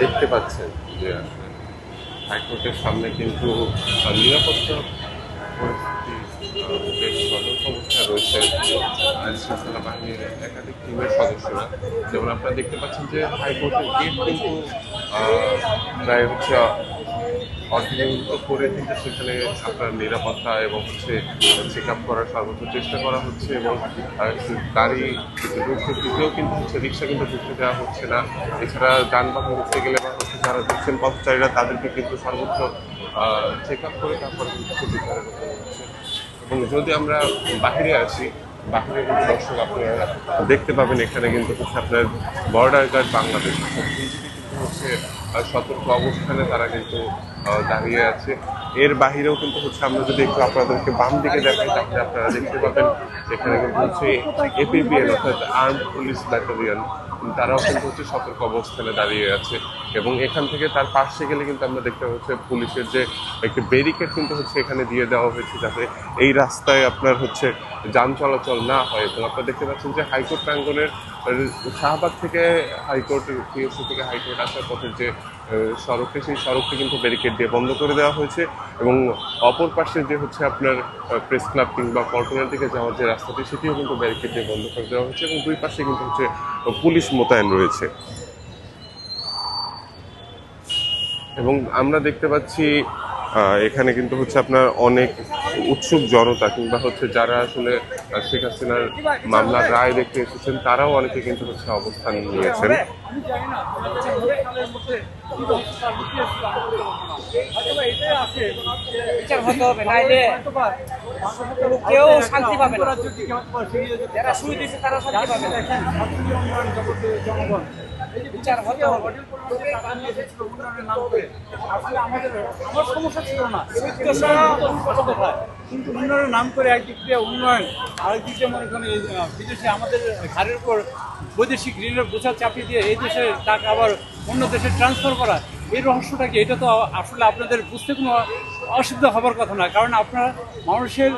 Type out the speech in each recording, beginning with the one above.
দেখতে পাচ্ছেন যে হাইকোর্টের সামনে কিন্তু নিরাপত্তা পরিস্থিতি রয়েছে। একাধিক টিমের যেমন আপনারা দেখতে পাচ্ছেন যে হাইকোর্টের গেট কিন্তু প্রায় হচ্ছে অর্ধনির্মিত করে কিন্তু সেখানে আপনার নিরাপত্তা এবং হচ্ছে চেক আপ করার সর্বোচ্চ চেষ্টা করা হচ্ছে এবং গাড়ি দিতেও কিন্তু হচ্ছে রিক্সা কিন্তু ঢুকতে দেওয়া হচ্ছে না। এছাড়া যানবাহন ঢুকতে গেলে বা হচ্ছে যারা ঢুকছেন পথচারীরা তাদেরকে কিন্তু সর্বোচ্চ চেক আপ করে তারপরে কিন্তু হচ্ছে। এবং যদি আমরা বাহিরে আসি বাহিরে কিন্তু দর্শক আপনারা দেখতে পাবেন, এখানে কিন্তু হচ্ছে আপনার বর্ডার গার্ড বাংলাদেশ। কিন্তু হচ্ছে সতর্ক অবস্থানে তারা কিন্তু দাঁড়িয়ে আছে। এর বাহিরেও কিন্তু হচ্ছে, আমরা যদি একটু আপনাদেরকে বাম দিকে দেখাই, তাহলে আপনারা দেখতে পাবেন, এখানে কিন্তু হচ্ছে এপিপিএল অর্থাৎ আর্ম পুলিশ ব্যাটালিয়ন তারাও কিন্তু হচ্ছে সতর্ক অবস্থানে দাঁড়িয়ে আছে এবং এখান থেকে তার পাশে গেলে কিন্তু আমরা দেখতে পাচ্ছি পুলিশের যে একটি ব্যারিকেড কিন্তু হচ্ছে এখানে দিয়ে দেওয়া হয়েছে যাতে এই রাস্তায় আপনার হচ্ছে যান চলাচল না হয়। এবং আপনারা দেখতে পাচ্ছেন যে হাইকোর্ট প্রাঙ্গনের শাহবাগ থেকে হাইকোর্ট পিএসসি থেকে হাইকোর্ট আসার পথের যে আহ, সড়কটি সেই সড়কটি কিন্তু ব্যারিকেড দিয়ে বন্ধ করে দেওয়া হয়েছে এবং অপর পাশে যে হচ্ছে আপনার প্রেস ক্লাব কিংবা পল্টনের দিকে যাওয়ার যে রাস্তাটি সেটিও কিন্তু ব্যারিকেড দিয়ে বন্ধ করে দেওয়া হয়েছে এবং দুই পাশে কিন্তু হচ্ছে পুলিশ মোতায়েন রয়েছে। এবং আমরা দেখতে পাচ্ছি এখানে কিন্তু হচ্ছে আপনার অনেক উৎসুক জনতা কিংবা হচ্ছে যারা আসলে শেখ হাসিনার মামলার রায় দেখতে এসেছেন, তারাও অনেকে কিন্তু হচ্ছে অবস্থান নিয়েছেন। কেউ তারা শান্তি পাবে বিচার হতে আমার সমস্যা ছিল না। কিন্তু উন্নয়নের নাম করে একদিক দিয়ে উন্নয়ন। আরেকদিক দিয়ে মনে করেন বিদেশে আমাদের ঘাড়ের উপর বৈদেশিক ঋণের বোঝা চাপিয়ে দিয়ে এই দেশের টাকা আবার অন্য দেশে ট্রান্সফার করা, এই রহস্যটা কি? এটা তো আসলে আপনাদের বুঝতে কোনো অসুবিধা হবার কথা না। কারণ আপনারা মানুষের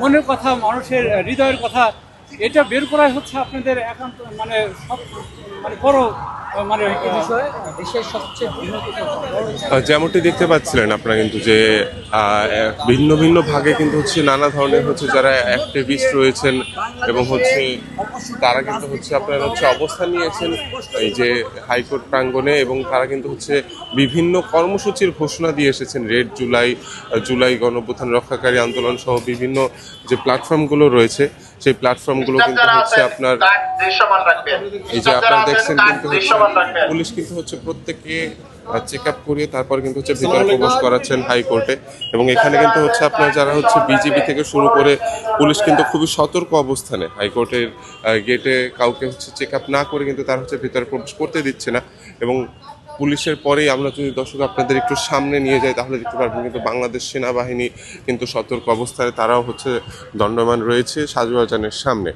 মনের কথা, মানুষের হৃদয়ের কথা এটা বের করাই হচ্ছে আপনাদের একান্ত মানে সব মানে বড় মানে যেমনটি দেখতে পাচ্ছিলেন আপনারা কিন্তু যে ভিন্ন ভিন্ন ভাগে কিন্তু হচ্ছে নানা ধরনের হচ্ছে যারা অ্যাক্টিভিস্ট রয়েছেন এবং হচ্ছে তারা কিন্তু হচ্ছে আপনারা হচ্ছে অবস্থান নিয়েছেন এই যে হাইকোর্ট প্রাঙ্গণে এবং তারা কিন্তু হচ্ছে বিভিন্ন কর্মসূচির ঘোষণা দিয়ে এসেছেন। রেড জুলাই জুলাই গণঅভ্যুত্থান রক্ষাকারী আন্দোলন সহ বিভিন্ন যে প্ল্যাটফর্মগুলো রয়েছে সেই প্ল্যাটফর্মগুলো কিন্তু হচ্ছে আপনার এই যে আপনারা দেখছেন কিন্তু হচ্ছে পুলিশ কিন্তু হচ্ছে প্রত্যেককে চেক আপ করিয়ে তারপর কিন্তু হচ্ছে ভিতরে প্রবেশ করাচ্ছেন হাইকোর্টে। এবং এখানে কিন্তু হচ্ছে আপনার যারা হচ্ছে বিজিবি থেকে শুরু করে পুলিশ কিন্তু খুবই সতর্ক অবস্থানে। হাইকোর্টের গেটে কাউকে হচ্ছে চেক আপ না করে কিন্তু তারা হচ্ছে ভিতরে প্রবেশ করতে দিচ্ছে না। এবং পুলিশের পরেই আমরা যদি দর্শক আপনাদের একটু সামনে নিয়ে যাই তাহলে দেখতে পারবেন কিন্তু বাংলাদেশ সেনাবাহিনী কিন্তু সতর্ক অবস্থায় তারাও হচ্ছে দণ্ডমান রয়েছে সাজু আজানের সামনে।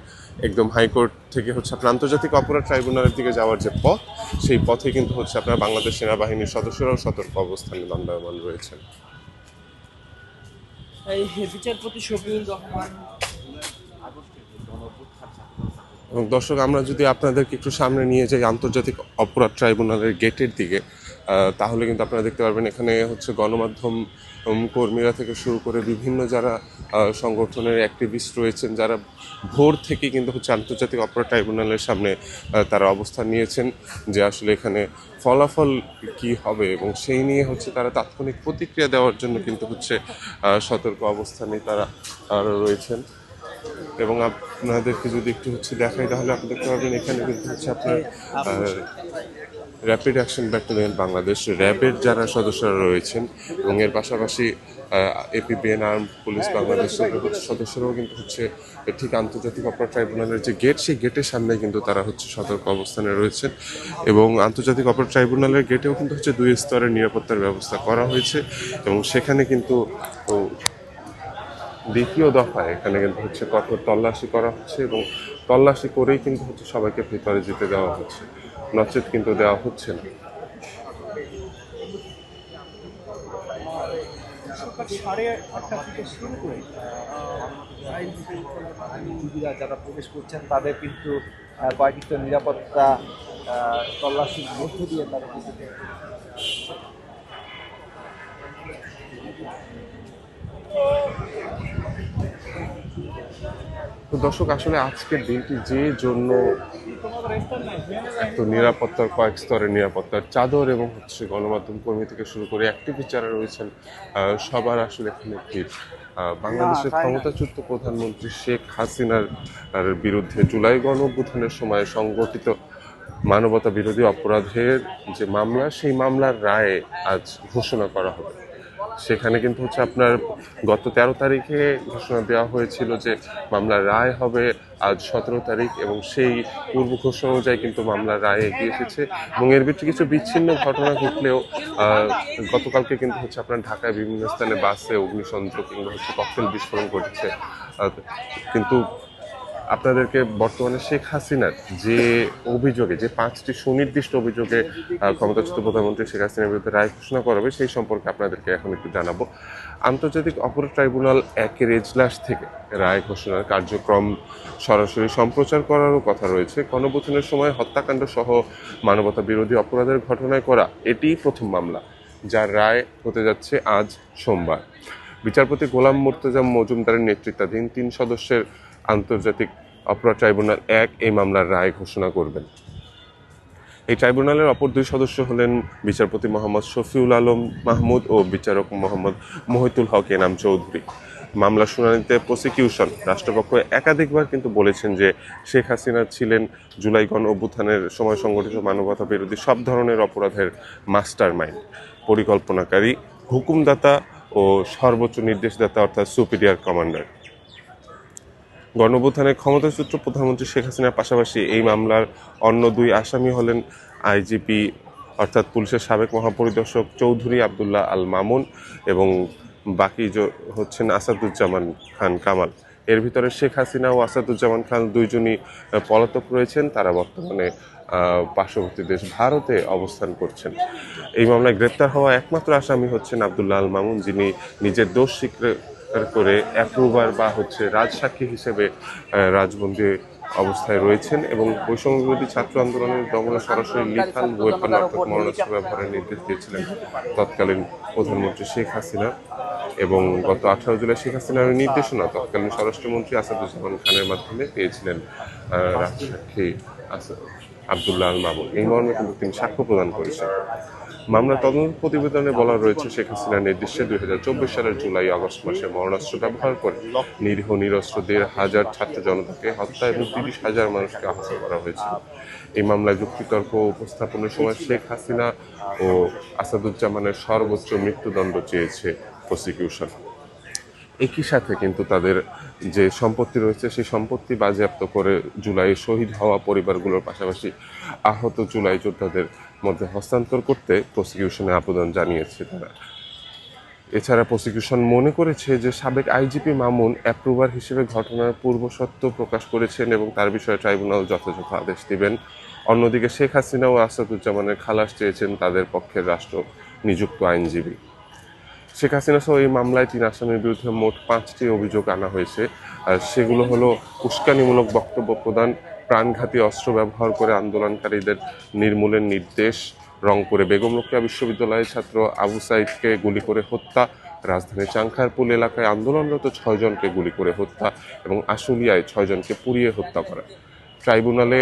একদম হাইকোর্ট থেকে হচ্ছে আপনার আন্তর্জাতিক অপরাধ ট্রাইব্যুনালের দিকে যাওয়ার যে পথ সেই পথে কিন্তু হচ্ছে আপনার বাংলাদেশ সেনাবাহিনীর সদস্যরাও সতর্ক অবস্থানে দণ্ডমান রয়েছেন। বিচারপতি শফিউর রহমান। দর্শক আমরা যদি আপনাদেরকে একটু সামনে নিয়ে যাই আন্তর্জাতিক অপরাধ ট্রাইব্যুনালের গেটের দিকে তাহলে কিন্তু আপনারা দেখতে পারবেন এখানে হচ্ছে গণমাধ্যম কর্মীরা থেকে শুরু করে বিভিন্ন যারা সংগঠনের অ্যাক্টিভিস্ট রয়েছেন, যারা ভোর থেকে কিন্তু হচ্ছে আন্তর্জাতিক অপরাধ ট্রাইব্যুনালের সামনে তারা অবস্থান নিয়েছেন যে আসলে এখানে ফলাফল কি হবে এবং সেই নিয়ে হচ্ছে তারা তাৎক্ষণিক প্রতিক্রিয়া দেওয়ার জন্য কিন্তু হচ্ছে সতর্ক অবস্থানে তারা রয়েছেন। এবং আপনাদেরকে যদি একটু হচ্ছে দেখাই, তাহলে আপনি দেখতে পারবেন এখানে কিন্তু হচ্ছে আপনার র্যাপিড অ্যাকশন ব্যাটালিয়ন বাংলাদেশ র্যাবের যারা সদস্যরা রয়েছেন এবং এর পাশাপাশি এপিবিএন আর্ম পুলিশ বাংলাদেশের সদস্যরাও কিন্তু হচ্ছে ঠিক আন্তর্জাতিক অপরাধ ট্রাইব্যুনালের যে গেট সেই গেটের সামনে কিন্তু তারা হচ্ছে সতর্ক অবস্থানে রয়েছেন এবং আন্তর্জাতিক অপরাধ ট্রাইব্যুনালের গেটেও কিন্তু হচ্ছে দুই স্তরের নিরাপত্তার ব্যবস্থা করা হয়েছে এবং সেখানে কিন্তু দ্বিতীয় দফায় এখানে কিন্তু হচ্ছে কঠোর তল্লাশি করা হচ্ছে এবং তল্লাশি করেই কিন্তু হচ্ছে সবাইকে ভেতরে যেতে দেওয়া হচ্ছে। নচেত কিন্তু দেওয়া হচ্ছে না। যারা প্রবেশ করছেন, তাদের কিন্তু কয়েকটি নিরাপত্তা তল্লাশির মধ্য দিয়ে তারা কিন্তু তো দর্শক আসলে আজকের দিনটি যে জন্য এত নিরাপত্তার কয়েক স্তরের নিরাপত্তার চাদর এবং হচ্ছে গণমাধ্যম কর্মী থেকে শুরু করে অ্যাক্টিভিস্ট যারা রয়েছেন সবার আসলে এখানে ভিড় বাংলাদেশের ক্ষমতাচ্যুত প্রধানমন্ত্রী শেখ হাসিনার বিরুদ্ধে জুলাই গণ অভ্যুত্থানের সময় সংগঠিত মানবতা বিরোধী অপরাধের যে মামলা সেই মামলার রায়ে আজ ঘোষণা করা হবে। সেখানে কিন্তু হচ্ছে আপনার গত তেরো তারিখে ঘোষণা দেওয়া হয়েছিল যে মামলার রায় হবে আজ সতেরো তারিখ এবং সেই পূর্ব ঘোষণা অনুযায়ী কিন্তু মামলার রায় এগিয়ে এসেছে এবং এর ভিতরে কিছু বিচ্ছিন্ন ঘটনা ঘটলেও গতকালকে কিন্তু হচ্ছে আপনার ঢাকায় বিভিন্ন স্থানে বাসে অগ্নিসংযোগ কিংবা হচ্ছে ককটেল বিস্ফোরণ ঘটেছে। কিন্তু আপনাদেরকে বর্তমানে শেখ হাসিনার যে অভিযোগে, যে পাঁচটি সুনির্দিষ্ট অভিযোগে ক্ষমতাচ্যুত প্রধানমন্ত্রী শেখ হাসিনার বিরুদ্ধে রায় ঘোষণা করা হবে, সেই সম্পর্কে আপনাদেরকে এখন একটু জানাব। আন্তর্জাতিক অপরাধ ট্রাইব্যুনাল একের এজলাস থেকে রায় ঘোষণার কার্যক্রম সরাসরি সম্প্রচার করারও কথা রয়েছে। গণবচনের সময় হত্যাকাণ্ড সহ মানবতা বিরোধী অপরাধের ঘটনায় করা এটিই প্রথম মামলা, যার রায় হতে যাচ্ছে আজ সোমবার। বিচারপতি গোলাম মুর্তজা মজুমদারের নেতৃত্বাধীন তিন সদস্যের আন্তর্জাতিক অপরাধ ট্রাইব্যুনাল এক এই মামলার রায় ঘোষণা করবেন। এই ট্রাইব্যুনালের অপর দুই সদস্য হলেন বিচারপতি মোহাম্মদ শফিউল আলম মাহমুদ ও বিচারক মোহাম্মদ মহিতুল হক এনাম চৌধুরী। মামলা শুনানিতে প্রসিকিউশন রাষ্ট্রপক্ষ একাধিকবার কিন্তু বলেছেন যে শেখ হাসিনা ছিলেন জুলাই গণ অভ্যুত্থানের সময় সংগঠিত মানবতা বিরোধী সব ধরনের অপরাধের মাস্টার মাইন্ড পরিকল্পনাকারী, হুকুমদাতা ও সর্বোচ্চ নির্দেশদাতা অর্থাৎ সুপিরিয়ার কমান্ডার। গণঅভ্যুত্থানের ক্ষমতাচ্যুত প্রধানমন্ত্রী শেখ হাসিনার পাশাপাশি এই মামলার অন্য দুই আসামি হলেন আইজিপি, অর্থাৎ পুলিশের সাবেক মহাপরিদর্শক চৌধুরী আবদুল্লাহ আল মামুন এবং বাকি হচ্ছেন আসাদুজ্জামান খান কামাল। এর ভিতরে শেখ হাসিনা ও আসাদুজ্জামান খান দুইজনই পলাতক রয়েছেন। তারা বর্তমানে পার্শ্ববর্তী দেশ ভারতে অবস্থান করছেন। এই মামলায় গ্রেপ্তার হওয়া একমাত্র আসামি হচ্ছেন আবদুল্লাহ আল মামুন, যিনি নিজের দোষ স্বীকার করে অ্যাপ্রুভার বা হচ্ছে রাজসাক্ষী হিসেবে রাজবন্দী অবস্থায় রয়েছেন এবং বৈষম্য বিরোধী ছাত্র আন্দোলনের দমনে সরাসরি লিথাল ওয়েপন অর্থাৎ মরণাস্ত্র ব্যবহারের নির্দেশ দিয়েছিলেন তৎকালীন প্রধানমন্ত্রী শেখ হাসিনা এবং গত আঠারো জুলাই শেখ হাসিনার নির্দেশনা তৎকালীন স্বরাষ্ট্রমন্ত্রী আসাদুজ্জামান খানের মাধ্যমে পেয়েছিলেন রাজসাক্ষী আসাদ আবদুল্লাহ আল মামুন এই মর্মে কিন্তু তিনি সাক্ষ্য প্রদান করেছেন। মামলা তদন্ত প্রতিবেদনে বলা রয়েছে, শেখ হাসিনা নির্দেশে দুই হাজার চব্বিশ সালের জুলাই আগস্ট মাসে মরণাস্ত্র ব্যবহার করে নিরীহ নিরস্ত্র দেড় হাজার ছাত্র জনতাকে হত্যা এবং তিরিশ হাজার মানুষকে আহত করা হয়েছিল এই মামলায় যুক্তিতর্ক উপস্থাপনের সময় শেখ হাসিনা ও আসাদুজ্জামানের সর্বোচ্চ মৃত্যুদণ্ড চেয়েছে প্রসিকিউশন। একই সাথে কিন্তু তাদের যে সম্পত্তি রয়েছে, সেই সম্পত্তি বাজেয়াপ্ত করে জুলাই শহীদ হওয়া পরিবারগুলোর পাশাপাশি আহত জুলাই যোদ্ধাদের মধ্যে হস্তান্তর করতে প্রসিকিউশনে আবেদন জানিয়েছে তারা। এছাড়া প্রসিকিউশন মনে করেছে যে সাবেক আইজিপি মামুন অ্যাপ্রুভার হিসেবে ঘটনার পূর্বসত্য প্রকাশ করেছেন এবং তার বিষয়ে ট্রাইব্যুনাল যথাযথ আদেশ দেবেন। অন্যদিকে শেখ হাসিনা ও আসাদুজ্জামানের খালাস চেয়েছেন তাদের পক্ষের রাষ্ট্র নিযুক্ত আইনজীবী। শেখ হাসিনা সহ এই মামলায় তিন আসামির বিরুদ্ধে মোট পাঁচটি অভিযোগ আনা হয়েছে। আর সেগুলো হলো উস্কানিমূলক বক্তব্য প্রদান প্রাণঘাতী অস্ত্র ব্যবহার করে আন্দোলনকারীদের নির্মূলের নির্দেশ রংপুরে। বেগম রোকেয়া বিশ্ববিদ্যালয়ের ছাত্র আবু সাইদকে গুলি করে হত্যা। রাজধানীর চাংখারপুল এলাকায় আন্দোলনরত ছয়জনকে গুলি করে হত্যা এবং আশুলিয়ায় ছয়জনকে পুড়িয়ে হত্যা করা। ট্রাইব্যুনালে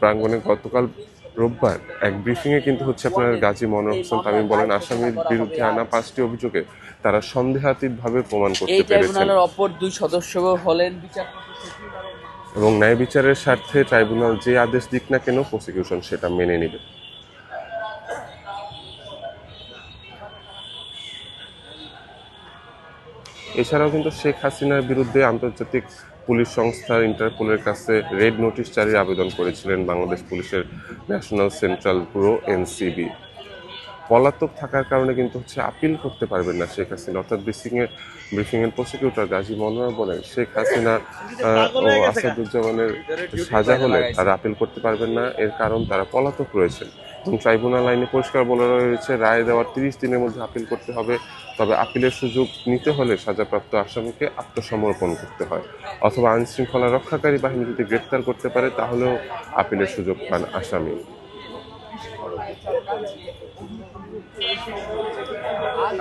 প্রাঙ্গণে গতকাল রোববার এক ব্রিফিংয়ে কিন্তু হচ্ছে আপনার গাজী মনোয়ার হোসেন তামিম বলেন আসামির বিরুদ্ধে আনা পাঁচটি অভিযোগে তারা সন্দেহাতীতভাবে প্রমাণ করতে পেরেছেন। অপর দুই সদস্য হলেন বিচারপতি। এবং ন্যায় বিচারের স্বার্থে ট্রাইব্যুনাল যে আদেশ দিক না কেন প্রসিকিউশন সেটা মেনে নেবে। এছাড়াও কিন্তু শেখ হাসিনার বিরুদ্ধে আন্তর্জাতিক পুলিশ সংস্থা ইন্টারপোলের কাছে রেড নোটিশ জারির আবেদন করেছিলেন বাংলাদেশ পুলিশের ন্যাশনাল সেন্ট্রাল ব্যুরো, এনসিবি। পলাতক থাকার কারণে কিন্তু হচ্ছে আপিল করতে পারবেন না শেখ হাসিনা। অর্থাৎ ব্রিফিং এর ব্রিফিং এর প্রসিকিউটর গাজী মনোয়ার বলেন, শেখ হাসিনা ও আসাদুজ্জামানের সাজা হলে তারা আপিল করতে পারবেন না। এর কারণ তারা পলাতক রয়েছেন। এবং ট্রাইব্যুনাল আইনে পরিষ্কার বলে রয়েছে, রায় দেওয়ার তিরিশ দিনের মধ্যে আপিল করতে হবে। তবে আপিলের সুযোগ নিতে হলে সাজাপ্রাপ্ত আসামিকে আত্মসমর্পণ করতে হয়। অথবা আইন শৃঙ্খলা রক্ষাকারী বাহিনী যদি গ্রেপ্তার করতে পারে, তাহলেও আপিলের সুযোগ পান আসামি।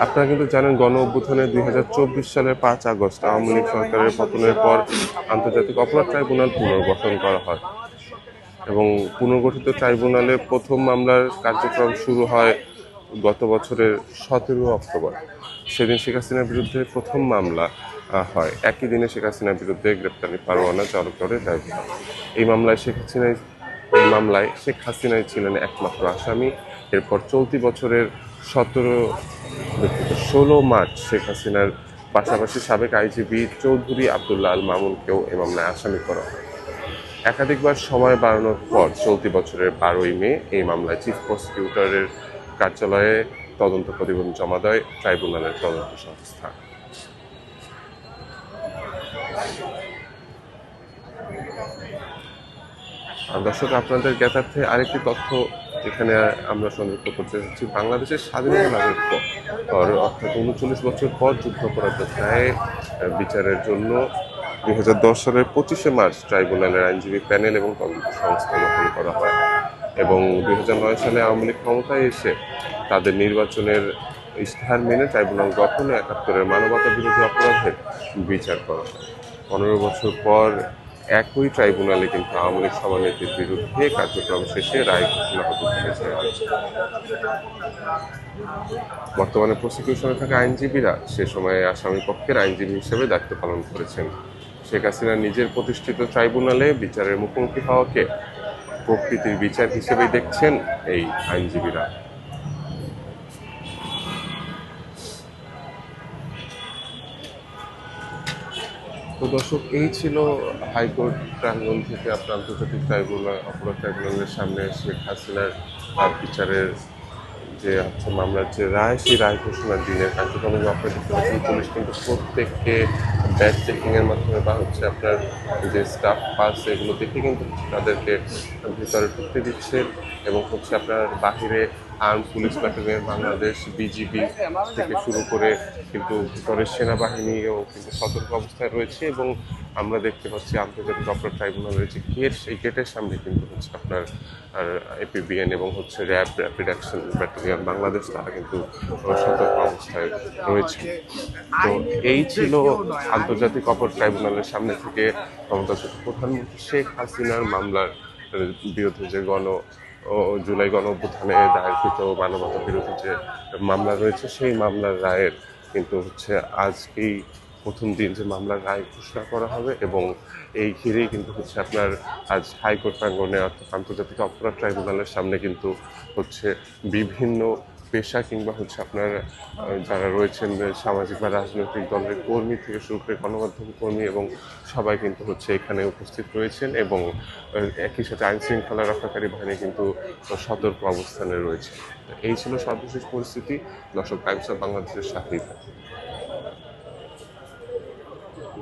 আপনারা কিন্তু জানেন, গণ অভ্যুত্থানে দুই হাজার চব্বিশ সালের পাঁচ আগস্ট আওয়ামী লীগ সরকারের পতনের পর আন্তর্জাতিক অপরাধ ট্রাইব্যুনাল পুনর্গঠন করা হয় এবং পুনর্গঠিত ট্রাইব্যুনালে প্রথম মামলার কার্যক্রম শুরু হয় গত বছরের সতেরো অক্টোবর। সেদিন শেখ হাসিনার বিরুদ্ধে প্রথম মামলা হয়। একই দিনে শেখ হাসিনার বিরুদ্ধে গ্রেপ্তারি পরোয়ানা জারি করে ট্রাইব্যুনাল এই মামলায় শেখ হাসিনাই এই মামলায় শেখ হাসিনাই ছিলেন একমাত্র আসামি। এরপর চলতি বছরের সতেরো ষোলো মার্চ শেখ হাসিনার পাশাপাশি সাবেক আইজিবি চৌধুরী আবদুল্লাহ আল মামুনকেও এই মামলায় আসামি করা হয়। একাধিকবার সময় বাড়ানোর পর চলতি বছরের বারোই মে এই মামলায় চিফ প্রসিকিউটরের কার্যালয়ে তদন্ত প্রতিবেদন জমা দেয় ট্রাইব্যুনালের তদন্ত সংস্থা। আর দর্শক আপনাদের জ্ঞাতার্থে আরেকটি তথ্য এখানে আমরা সংযুক্ত করতে যাচ্ছি বাংলাদেশের স্বাধীনতা লাভের পর অর্থাৎ উনচল্লিশ বছর পর যুদ্ধাপরাধের দায়ে আহ, বিচারের জন্য দুই হাজার দশ সালের পঁচিশে মার্চ ট্রাইব্যুনালের আইনজীবী প্যানেল এবং তদন্ত সংস্থা গঠন করা হয় এবং দুই হাজার নয় সালে আওয়ামী লীগ ক্ষমতায় এসে তাদের নির্বাচনের ইশতেহার মেনে ট্রাইব্যুনাল গঠনে একাত্তরের মানবতা বিরোধী অপরাধের বিচার করা হয়। পনেরো বছর পর একই ট্রাইব্যুনালে কিন্তু আওয়ামী লীগ সভানেত্রীর বিরুদ্ধে কার্যক্রম শেষে রায় ঘোষণা হতে চলেছে বর্তমানে প্রসিকিউশনে থাকা আইনজীবীরা সে সময়ে আসামি পক্ষের আইনজীবী হিসেবে দায়িত্ব পালন করেছেন। শেখ হাসিনা নিজের প্রতিষ্ঠিত ট্রাইব্যুনালে বিচারের মুখোমুখি হওয়াকে প্রকৃতির বিচার হিসেবেই দেখছেন এই আইনজীবীরা। তো দর্শক, এই ছিল হাইকোর্ট প্রাঙ্গণ থেকে আপনার আন্তর্জাতিক ট্রাইব্যুনাল, অপরাধ ট্রাইব্যুনালের সামনে শেখ হাসিনার বিচারের যে হচ্ছে মামলার যে রায়, সেই রায় ঘোষণার দিনের কার্যক্রম আপনার দেখতে পাচ্ছেন পুলিশ, কিন্তু প্রত্যেককে ব্যাগ চেকিংয়ের মাধ্যমে বা হচ্ছে আপনার যে স্টাফ পাস এগুলো দেখে কিন্তু তাদেরকে ভিতরে ঢুকতে দিচ্ছে এবং হচ্ছে আপনার বাহিরে arm police battalion Bangladesh BGB থেকে শুরু করে কিন্তু ভিতরের সেনাবাহিনীও কিন্তু সতর্ক অবস্থায় রয়েছে এবং আমরা দেখতে পাচ্ছি আন্তর্জাতিক অপরাধ ট্রাইব্যুনালের যে গেট, সেই গেটের সামনে কিন্তু হচ্ছে আপনার এপিবিএন এবং হচ্ছে RAB, rapid action battalion Bangladesh, তারা কিন্তু সতর্ক অবস্থায় রয়েছে। তো এই ছিল আন্তর্জাতিক অপরাধ ট্রাইব্যুনালের সামনে থেকে ক্ষমতাচ্যুত প্রধানমন্ত্রী শেখ হাসিনার মামলার বিরুদ্ধে যে গণ জুলাই গণ অভ্যুত্থানে দায়েরকৃত মানবতা বিরোধী যে মামলা রয়েছে, সেই মামলার রায়ের কিন্তু হচ্ছে আজকেই প্রথম দিন যে মামলার রায় ঘোষণা করা হবে এবং এই ঘিরেই কিন্তু হচ্ছে আপনার আজ হাইকোর্ট প্রাঙ্গনে অর্থাৎ আন্তর্জাতিক অপরাধ ট্রাইব্যুনালের সামনে কিন্তু হচ্ছে বিভিন্ন পেশা কিংবা হচ্ছে আপনার যারা রয়েছেন সামাজিক বা রাজনৈতিক দলের কর্মী থেকে শুরু করে গণমাধ্যম কর্মী এবং সবাই কিন্তু হচ্ছে এখানে উপস্থিত রয়েছেন এবং একই সাথে আইন শৃঙ্খলা রক্ষাকারী বাহিনী কিন্তু সতর্ক অবস্থানে রয়েছে। এই ছিল সর্বশেষ পরিস্থিতি। দর্শক, টাইমস অফ বাংলাদেশের সাথেই থাকে